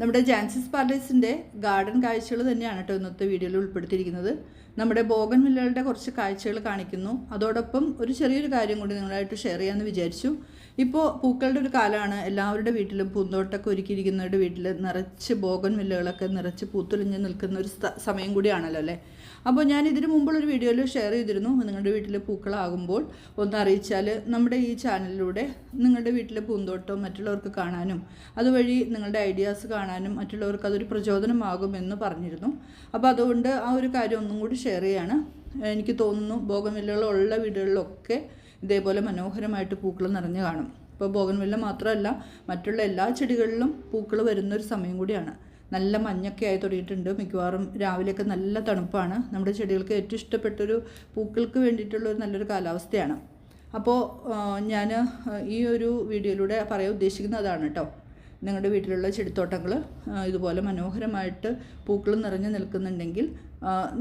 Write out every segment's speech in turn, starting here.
നമ്മുടെ ജാൻസിസ് പാലസിന്റെ ഗാർഡൻ കാഴ്ചകൾ തന്നെയാണ് കേട്ടോ ഇന്നത്തെ വീഡിയോയിൽ ഉൾപ്പെടുത്തിയിരിക്കുന്നത്. നമ്മുടെ ബോഗൻ വില്ലകളുടെ കുറച്ച് കാഴ്ചകൾ കാണിക്കുന്നു. അതോടൊപ്പം ഒരു ചെറിയൊരു കാര്യം കൂടി നിങ്ങളായിട്ട് ഷെയർ ചെയ്യാമെന്ന് വിചാരിച്ചു. ഇപ്പോൾ പൂക്കളുടെ ഒരു കാലമാണ്. എല്ലാവരുടെ വീട്ടിലും പൂന്തോട്ടമൊക്കെ ഒരുക്കിയിരിക്കുന്നവരുടെ വീട്ടിൽ നിറച്ച് ബോഗൻ വില്ലകളൊക്കെ നിറച്ച് പൂത്തുലിഞ്ഞ് നിൽക്കുന്ന ഒരു സമയം കൂടിയാണല്ലോ അല്ലേ? അപ്പോൾ ഞാൻ ഇതിന് മുമ്പുള്ളൊരു വീഡിയോയിൽ ഷെയർ ചെയ്തിരുന്നു. നിങ്ങളുടെ വീട്ടിൽ പൂക്കളാകുമ്പോൾ ഒന്ന് അറിയിച്ചാൽ നമ്മുടെ ഈ ചാനലിലൂടെ നിങ്ങളുടെ വീട്ടിലെ പൂന്തോട്ടം മറ്റുള്ളവർക്ക് കാണാനും അതുവഴി നിങ്ങളുടെ ഐഡിയാസ് കാണാനും മറ്റുള്ളവർക്ക് അതൊരു പ്രചോദനമാകുമെന്ന് പറഞ്ഞിരുന്നു. അപ്പോൾ അതുകൊണ്ട് ആ ഒരു കാര്യം ഒന്നും കൂടി ഷെയർ ചെയ്യാണ്. എനിക്ക് തോന്നുന്നു ബോഗൻവില്ലകളുള്ള വീടുകളിലൊക്കെ ഇതേപോലെ മനോഹരമായിട്ട് പൂക്കൾ നിറഞ്ഞു കാണും. ഇപ്പോൾ ബോഗൻവില്ല മാത്രമല്ല മറ്റുള്ള എല്ലാ ചെടികളിലും പൂക്കൾ വരുന്നൊരു സമയം കൂടിയാണ്. നല്ല മഞ്ഞൊക്കെ ആയി തുടങ്ങിയിട്ടുണ്ട്. മിക്കവാറും രാവിലെയൊക്കെ നല്ല തണുപ്പാണ്. നമ്മുടെ ചെടികൾക്ക് ഏറ്റവും ഇഷ്ടപ്പെട്ടൊരു പൂക്കൾക്ക് വേണ്ടിയിട്ടുള്ള ഒരു നല്ലൊരു കാലാവസ്ഥയാണ്. അപ്പോൾ ഞാൻ ഈ ഒരു വീഡിയോയിലൂടെ പറയാൻ ഉദ്ദേശിക്കുന്നത് അതാണ് കേട്ടോ നിങ്ങളുടെ വീട്ടിലുള്ള ചെടിത്തോട്ടങ്ങൾ ഇതുപോലെ മനോഹരമായിട്ട് പൂക്കൾ നിറഞ്ഞു നിൽക്കുന്നുണ്ടെങ്കിൽ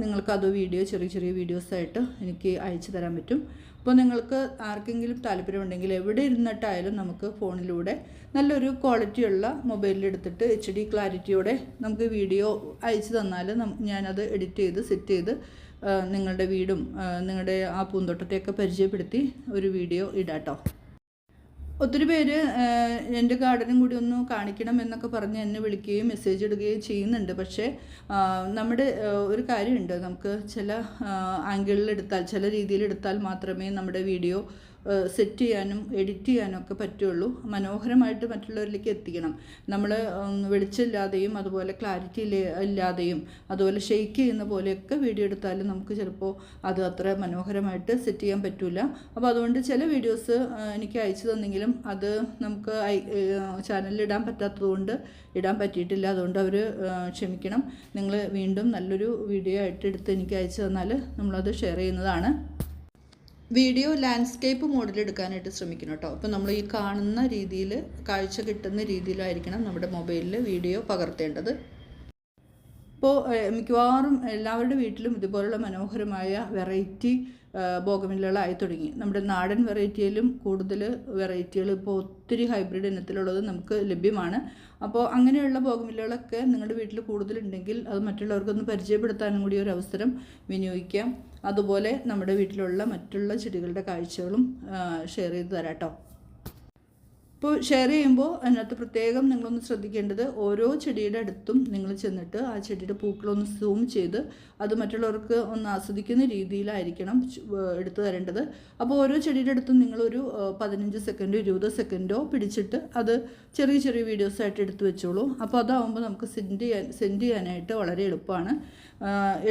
നിങ്ങൾക്കത് വീഡിയോ ചെറിയ ചെറിയ വീഡിയോസായിട്ട് എനിക്ക് അയച്ചു തരാൻ പറ്റും. അപ്പോൾ നിങ്ങൾക്ക് ആർക്കെങ്കിലും താല്പര്യമുണ്ടെങ്കിൽ എവിടെ ഇരുന്നിട്ടായാലും നമുക്ക് ഫോണിലൂടെ നല്ലൊരു ക്വാളിറ്റിയുള്ള മൊബൈലിലെടുത്തിട്ട് എച്ച് ഡി ക്ലാരിറ്റിയോടെ നമുക്ക് വീഡിയോ അയച്ചു തന്നാൽ ഞാനത് എഡിറ്റ് ചെയ്ത് സെറ്റ് ചെയ്ത് നിങ്ങളുടെ വീടും നിങ്ങളുടെ ആ പൂന്തോട്ടത്തെയൊക്കെ പരിചയപ്പെടുത്തി ഒരു വീഡിയോ ഇടാട്ടോ. ഒത്തിരി പേര് എന്റെ ഗാർഡനും കൂടി ഒന്ന് കാണിക്കണം എന്നൊക്കെ പറഞ്ഞ് എന്നെ വിളിക്കുകയും മെസ്സേജ് ഇടുകയും ചെയ്യുന്നുണ്ട്. പക്ഷേ നമ്മുടെ ഒരു കാര്യമുണ്ട്. നമുക്ക് ചില ആംഗിളിൽ എടുത്താൽ ചില രീതിയിൽ എടുത്താൽ മാത്രമേ നമ്മുടെ വീഡിയോ സെറ്റ് ചെയ്യാനും എഡിറ്റ് ചെയ്യാനും ഒക്കെ പറ്റുള്ളൂ. മനോഹരമായിട്ട് മറ്റുള്ളവരിലേക്ക് എത്തിക്കണം. നമ്മൾ വെളിച്ചമില്ലാതെയും അതുപോലെ ക്ലാരിറ്റി ഇല്ലാതെയും അതുപോലെ ഷെയ്ക്ക് ചെയ്യുന്ന പോലെയൊക്കെ വീഡിയോ എടുത്താലും നമുക്ക് ചിലപ്പോൾ അത് അത്ര മനോഹരമായിട്ട് സെറ്റ് ചെയ്യാൻ പറ്റില്ല അപ്പോൾ അതുകൊണ്ട് ചില വീഡിയോസ് എനിക്ക് അയച്ചു തന്നെങ്കിലും അത് നമുക്ക് ചാനലിൽ ഇടാൻ പറ്റാത്തതുകൊണ്ട് ഇടാൻ പറ്റിയിട്ടില്ല. അതുകൊണ്ട് അവർ ക്ഷമിക്കണം. നിങ്ങൾ വീണ്ടും നല്ലൊരു വീഡിയോ ആയിട്ട് എടുത്ത് എനിക്ക് അയച്ചു തന്നാൽ നമ്മളത് ഷെയർ ചെയ്യുന്നതാണ്. വീഡിയോ ലാൻഡ്സ്കേപ്പ് മോഡിൽ എടുക്കാനായിട്ട് ശ്രമിക്കണം കേട്ടോ. അപ്പോൾ നമ്മൾ ഈ കാണുന്ന രീതിയിൽ കാഴ്ച കിട്ടുന്ന രീതിയിലായിരിക്കണം നമ്മുടെ മൊബൈലിൽ വീഡിയോ പകർത്തേണ്ടത്. ഇപ്പോൾ മിക്കവാറും എല്ലാവരുടെ വീട്ടിലും ഇതുപോലുള്ള മനോഹരമായ വെറൈറ്റി ബോഗമില്ലകളായി തുടങ്ങി. നമ്മുടെ നാടൻ വെറൈറ്റിയിലും കൂടുതൽ വെറൈറ്റികൾ ഇപ്പോൾ ഒത്തിരി ഹൈബ്രിഡ് ഇനത്തിലുള്ളത് നമുക്ക് ലഭ്യമാണ്. അപ്പോൾ അങ്ങനെയുള്ള ബോഗമില്ലകളൊക്കെ നിങ്ങളുടെ വീട്ടിൽ കൂടുതലുണ്ടെങ്കിൽ അത് മറ്റുള്ളവർക്കൊന്ന് പരിചയപ്പെടുത്താനും കൂടി ഒരു അവസരം വിനിയോഗിക്കാം. അതുപോലെ നമ്മുടെ വീട്ടിലുള്ള മറ്റുള്ള ചെടികളുടെ കാഴ്ചകളും ഷെയർ ചെയ്ത് തരാം കേട്ടോ. ഇപ്പോൾ ഷെയർ ചെയ്യുമ്പോൾ അതിനകത്ത് പ്രത്യേകം നിങ്ങളൊന്ന് ശ്രദ്ധിക്കേണ്ടത് ഓരോ ചെടിയുടെ അടുത്തും നിങ്ങൾ ചെന്നിട്ട് ആ ചെടിയുടെ പൂക്കളൊന്ന് സൂം ചെയ്ത് അത് മറ്റുള്ളവർക്ക് ഒന്ന് ആസ്വദിക്കുന്ന രീതിയിലായിരിക്കണം എടുത്തു തരേണ്ടത്. അപ്പോൾ ഓരോ ചെടിയുടെ അടുത്തും നിങ്ങളൊരു പതിനഞ്ച് സെക്കൻഡോ ഇരുപത് സെക്കൻഡോ പിടിച്ചിട്ട് അത് ചെറിയ ചെറിയ വീഡിയോസായിട്ട് എടുത്തു വെച്ചോളൂ. അപ്പോൾ അതാവുമ്പോൾ നമുക്ക് സെൻഡ് ചെയ്യാൻ സെൻഡ് ചെയ്യാനായിട്ട് വളരെ എളുപ്പമാണ്.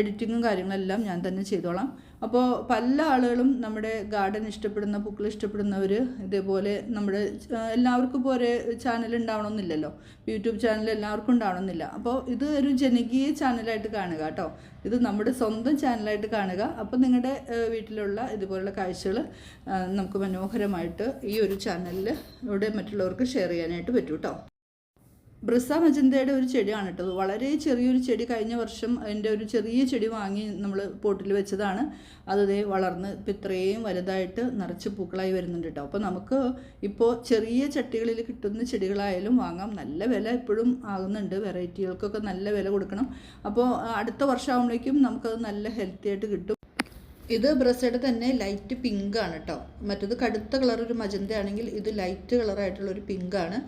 എഡിറ്റിങ്ങും കാര്യങ്ങളെല്ലാം ഞാൻ തന്നെ ചെയ്തോളാം. അപ്പോൾ പല ആളുകളും നമ്മുടെ ഗാർഡൻ ഇഷ്ടപ്പെടുന്ന പൂക്കൾ ഇഷ്ടപ്പെടുന്നവർ ഇതേപോലെ നമ്മുടെ എല്ലാവർക്കും ഇപ്പോൾ ഒരേ ചാനൽ ഉണ്ടാവണമെന്നില്ലല്ലോ യൂട്യൂബ് ചാനൽ എല്ലാവർക്കും ഉണ്ടാവണമെന്നില്ല അപ്പോൾ ഇത് ഒരു ജനകീയ ചാനലായിട്ട് കാണുക കേട്ടോ. ഇത് നമ്മുടെ സ്വന്തം ചാനലായിട്ട് കാണുക. അപ്പോൾ നിങ്ങളുടെ വീട്ടിലുള്ള ഇതുപോലുള്ള കാഴ്ചകൾ നമുക്ക് മനോഹരമായിട്ട് ഈ ഒരു ചാനലിൽ ഇവിടെ മറ്റുള്ളവർക്ക് ഷെയർ ചെയ്യാനായിട്ട് പറ്റും കേട്ടോ. ബ്രിസ മജന്തയുടെ ഒരു ചെടിയാണ് കേട്ടോ. വളരെ ചെറിയൊരു ചെടി കഴിഞ്ഞ വർഷം അതിന്റെ ഒരു ചെറിയ ചെടി വാങ്ങി നമ്മൾ പോട്ടിൽ വെച്ചതാണ്. അതേ വളർന്ന് ഇപ്പം ഇത്രയും വലുതായിട്ട് നിറച്ച് പൂക്കളായി വരുന്നുണ്ട് കേട്ടോ. അപ്പോൾ നമുക്ക് ഇപ്പോൾ ചെറിയ ചട്ടികളിൽ കിട്ടുന്ന ചെടികളായാലും വാങ്ങാം. നല്ല വില ഇപ്പോഴും ആകുന്നുണ്ട്. വെറൈറ്റികൾക്കൊക്കെ നല്ല വില കൊടുക്കണം. അപ്പോൾ അടുത്ത വർഷമാകുമ്പോഴേക്കും നമുക്കത് നല്ല ഹെൽത്തി ആയിട്ട് കിട്ടും. ഇത് ബ്രസയുടെ തന്നെ ലൈറ്റ് പിങ്ക് ആണ് കേട്ടോ. മറ്റത് കടുത്ത കളർ ഒരു മജന്ത ആണെങ്കിൽ ഇത് ലൈറ്റ് കളറായിട്ടുള്ള ഒരു പിങ്ക് ആണ്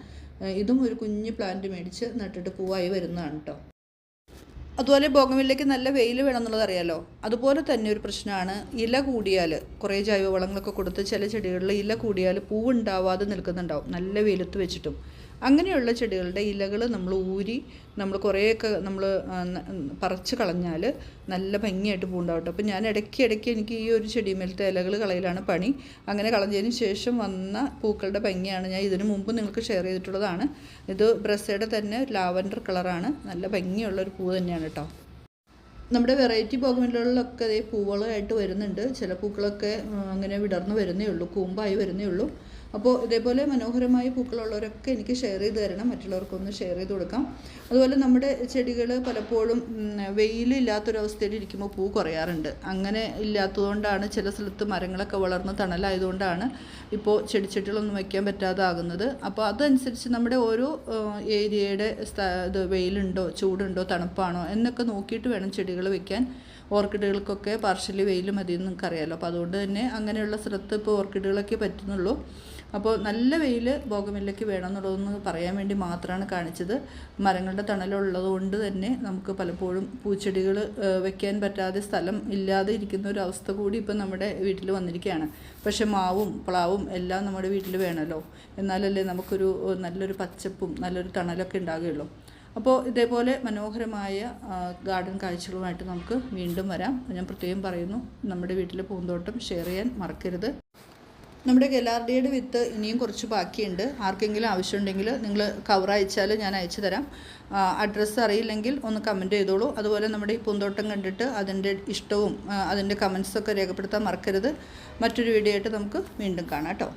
ഇതും ഒരു കുഞ്ഞ് പ്ലാന്റ് മേടിച്ച് നട്ടിട്ട് പൂവായി വരുന്നതാണ് കേട്ടോ അതുപോലെ ബോഗമില്ലേക്ക് നല്ല വെയിൽ വേണം എന്നുള്ളത് അറിയാലോ? അതുപോലെ തന്നെ ഒരു പ്രശ്നമാണ് ഇല കൂടിയാൽ കുറേ ജൈവവളങ്ങളൊക്കെ കൊടുത്ത് ചില ചെടികളിൽ ഇല കൂടിയാൽ പൂവുണ്ടാവാതെ നിൽക്കുന്നുണ്ടാവും. നല്ല വെയിലത്ത് വെച്ചിട്ടും. അങ്ങനെയുള്ള ചെടികളുടെ ഇലകൾ നമ്മൾ ഊരി നമ്മൾ കുറേയൊക്കെ നമ്മൾ പറിച്ച് കളഞ്ഞാൽ നല്ല ഭംഗിയായിട്ട് പൂണ്ടാവട്ടെ അപ്പോൾ ഞാൻ ഇടയ്ക്ക് ഇടയ്ക്ക് എനിക്ക് ഈ ഒരു ചെടിമേലത്തെ ഇലകൾ കളയിലാണ് പണി. അങ്ങനെ കളഞ്ഞതിന് ശേഷം വന്ന പൂക്കളുടെ ഭംഗിയാണ് ഞാൻ ഇതിനു മുമ്പ് നിങ്ങൾക്ക് ഷെയർ ചെയ്തിട്ടുള്ളതാണ്. ഇത് ബ്രസയുടെ തന്നെ ലാവൻഡർ കളറാണ്. നല്ല ഭംഗിയുള്ള ഒരു പൂ തന്നെയാണ് കേട്ടോ. നമ്മുടെ വെറൈറ്റി പോകുമ്പോഴുകളിലൊക്കെ അതേ പൂവുകളായിട്ട് വരുന്നുണ്ട്. ചില പൂക്കളൊക്കെ അങ്ങനെ വിടർന്ന് വരുന്നേ ഉള്ളൂ കൂമ്പായി വരുന്നേ ഉള്ളൂ. അപ്പോൾ ഇതേപോലെ മനോഹരമായ പൂക്കളുള്ളവരൊക്കെ എനിക്ക് ഷെയർ ചെയ്ത് തരണം. മറ്റുള്ളവർക്കൊന്ന് ഷെയർ ചെയ്ത് കൊടുക്കാം. അതുപോലെ നമ്മുടെ ചെടികൾ പലപ്പോഴും വെയിലില്ലാത്തൊരവസ്ഥയിൽ ഇരിക്കുമ്പോൾ പൂ കുറയാറുണ്ട്. അങ്ങനെ ഇല്ലാത്തതുകൊണ്ടാണ് ചില സ്ഥലത്ത് മരങ്ങളൊക്കെ വളർന്ന് തണലായതുകൊണ്ടാണ് ഇപ്പോൾ ചെടിച്ചട്ടികളൊന്നും വയ്ക്കാൻ പറ്റാതാകുന്നത്. അപ്പോൾ അതനുസരിച്ച് നമ്മുടെ ഓരോ ഏരിയയുടെ ഇത് വെയിലുണ്ടോ ചൂടുണ്ടോ തണുപ്പാണോ എന്നൊക്കെ നോക്കിയിട്ട് വേണം ചെടികൾ വയ്ക്കാൻ ഓർക്കിഡുകൾക്കൊക്കെ പാർഷ്യലി വെയിൽ മതി എന്ന് നിങ്ങൾക്കറിയാലോ. അപ്പോൾ അതുകൊണ്ട് തന്നെ അങ്ങനെയുള്ള സ്ഥലത്ത് ഇപ്പോൾ ഓർക്കിഡുകളൊക്കെ പറ്റുന്നുള്ളൂ. അപ്പോൾ നല്ല വെയിൽ ബോഗമില്ലയ്ക്ക് വേണം എന്നുള്ളതെന്ന് പറയാൻ വേണ്ടി മാത്രമാണ് കാണിച്ചത്. മരങ്ങളുടെ തണലുള്ളത് കൊണ്ട് തന്നെ നമുക്ക് പലപ്പോഴും പൂച്ചെടികൾ വെക്കാൻ പറ്റാതെ സ്ഥലം ഇല്ലാതെ ഇരിക്കുന്ന ഒരു അവസ്ഥ കൂടി ഇപ്പം നമ്മുടെ വീട്ടിൽ വന്നിരിക്കുകയാണ്. പക്ഷേ മാവും പ്ലാവും എല്ലാം നമ്മുടെ വീട്ടിൽ വേണമല്ലോ. എന്നാലല്ലേ നമുക്കൊരു നല്ലൊരു പച്ചപ്പും നല്ലൊരു തണലൊക്കെ ഉണ്ടാകുകയുള്ളൂ. അപ്പോൾ ഇതേപോലെ മനോഹരമായ ഗാർഡൻ കാഴ്ചകളുമായിട്ട് നമുക്ക് വീണ്ടും വരാം. ഞാൻ പ്രത്യേകം പറയുന്നു നമ്മുടെ വീട്ടിലെ പൂന്തോട്ടം ഷെയർ ചെയ്യാൻ മറക്കരുത്. നമ്മുടെ ഗലാർഡിയുടെ വിത്ത് ഇനിയും കുറച്ച് ബാക്കിയുണ്ട്. ആർക്കെങ്കിലും ആവശ്യമുണ്ടെങ്കിൽ നിങ്ങൾ കവർ അയച്ചാൽ ഞാൻ അയച്ചു തരാം. അഡ്രസ്സ് അറിയില്ലെങ്കിൽ ഒന്ന് കമന്റ് ചെയ്തോളൂ. അതുപോലെ നമ്മുടെ ഈ പൂന്തോട്ടം കണ്ടിട്ട് അതിന്റെ ഇഷ്ടവും അതിന്റെ കമൻസൊക്കെ രേഖപ്പെടുത്താൻ മറക്കരുത്. മറ്റൊരു വീഡിയോ ആയിട്ട് നമുക്ക് വീണ്ടും കാണാം കേട്ടോ.